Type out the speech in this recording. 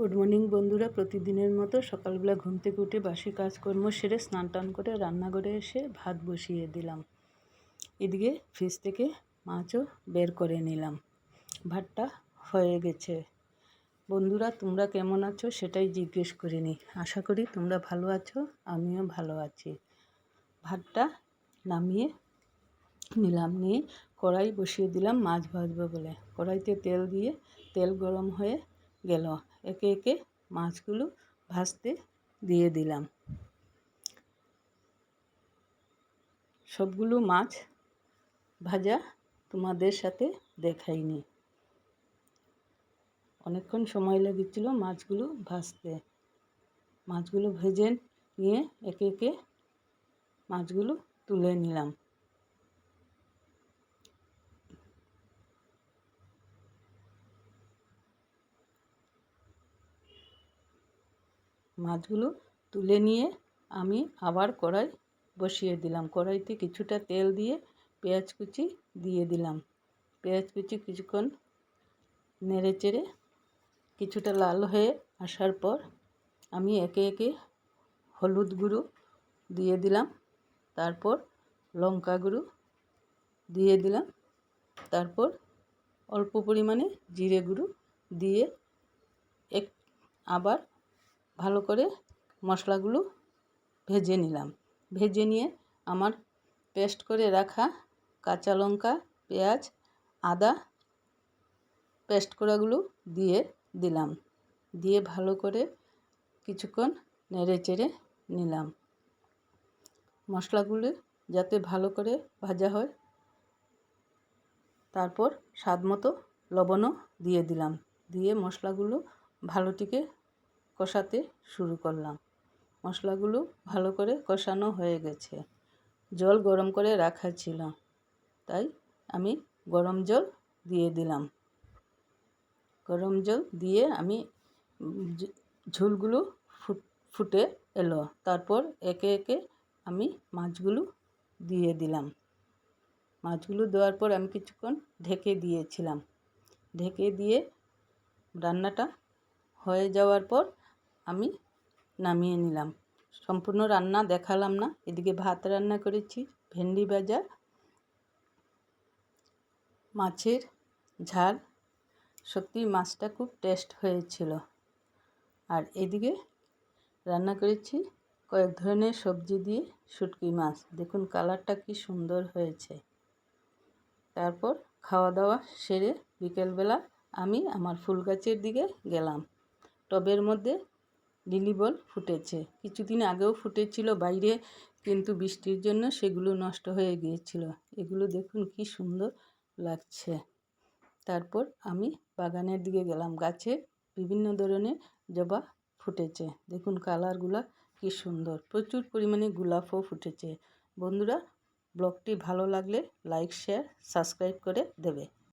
Good morning বন্ধুরা। প্রতিদিনের মতো সকালবেলা ঘুম থেকে উঠে বাসি কাজকর্ম সেরে স্নান টান করে রান্নাঘরে এসে ভাত বসিয়ে দিলাম। এদিকে ফ্রিজ থেকে মাছও বের করে নিলাম। ভাতটা হয়ে গেছে। বন্ধুরা, তোমরা কেমন আছো সেটাই জিজ্ঞেস করে নিই আশা করি তোমরা ভালো আছো, আমিও ভালো আছি। ভাতটা নামিয়ে নিলাম, নিয়ে কড়াই বসিয়ে দিলাম মাছ ভাজবো বলে। কড়াইতে তেল দিয়ে তেল গরম হয়ে গেল। একে একে মাছগুলো ভাজতে দিয়ে দিলাম। সবগুলো মাছ ভাজা তোমাদের সাথে দেখাইনি। অনেকক্ষণ সময় লেগেছিল মাছগুলো ভাজতে। মাছগুলো ভেজে নিয়ে একে একে মাছগুলো তুলে নিলাম। মাছগুলো তুলে নিয়ে আমি আবার কড়াই বসিয়ে দিলাম। কড়াইতে কিছুটা তেল দিয়ে পেঁয়াজ কুচি দিয়ে দিলাম। পেঁয়াজ কুচি কিছুক্ষণ নেড়ে চেড়ে কিছুটা লাল হয়ে আসার পর আমি একে একে হলুদ গুঁড়ো দিয়ে দিলাম। তারপর লঙ্কা গুঁড়ো দিয়ে দিলাম। তারপর অল্প পরিমাণে জিরে গুঁড়ো দিয়ে এক আবার ভালো করে মশলাগুলো ভেজে নিলাম। ভেজে নিয়ে আমার পেস্ট করে রাখা কাঁচা লঙ্কা, পেঁয়াজ, আদা পেস্ট করাগুলো দিয়ে দিলাম। দিয়ে ভালো করে কিছুক্ষণ নেড়ে চেড়ে নিলাম। মশলাগুলো যাতে ভালো করে ভাজা হয়, তারপর স্বাদ মতো লবণও দিয়ে দিলাম। দিয়ে মশলাগুলো ভালোটিকে কষাতে শুরু করলাম। মশলাগুলো ভালো করে কষানো হয়ে গেছে। জল গরম করে রাখা ছিল, তাই আমি গরম জল দিয়ে দিলাম। গরম জল দিয়ে আমি ঝোলগুলো ফুটে এলো। তারপর একে একে আমি মাছগুলো দিয়ে দিলাম। মাছগুলো দেওয়ার পর আমি কিছুক্ষণ ঢেকে দিয়েছিলাম। ঢেকে দিয়ে রান্নাটা হয়ে যাওয়ার পর আমি নামিয়ে নিলাম। সম্পূর্ণ রান্না দেখালাম না। এদিকে ভাত রান্না করেছি, ভেন্ডি ভাজা, মাছের ঝাল। সত্যি মাছটা খুব টেস্ট হয়েছিল। আর এদিকে রান্না করেছি কয়েক ধরনের সবজি দিয়ে শুটকি মাছ। দেখুন কালারটা কি সুন্দর হয়েছে। তারপর খাওয়া দাওয়া সেরে বিকেলবেলা আমি আমার ফুল গাছের দিকে গেলাম। টবের মধ্যে লিলি বল ফুটেছে। কিছুদিন আগেও ফুটেছিল বাইরে, কিন্তু বৃষ্টির জন্য সেগুলো নষ্ট হয়ে গিয়েছিল। এগুলো দেখুন কি সুন্দর লাগছে। তারপর আমি বাগানের দিকে গেলাম। গাছে বিভিন্ন ধরনের জবা ফুটেছে। দেখুন কালারগুলা কি সুন্দর। প্রচুর পরিমাণে গোলাপও ফুটেছে। বন্ধুরা, ব্লগটি ভালো লাগলে লাইক, শেয়ার, সাবস্ক্রাইব করে দেবে।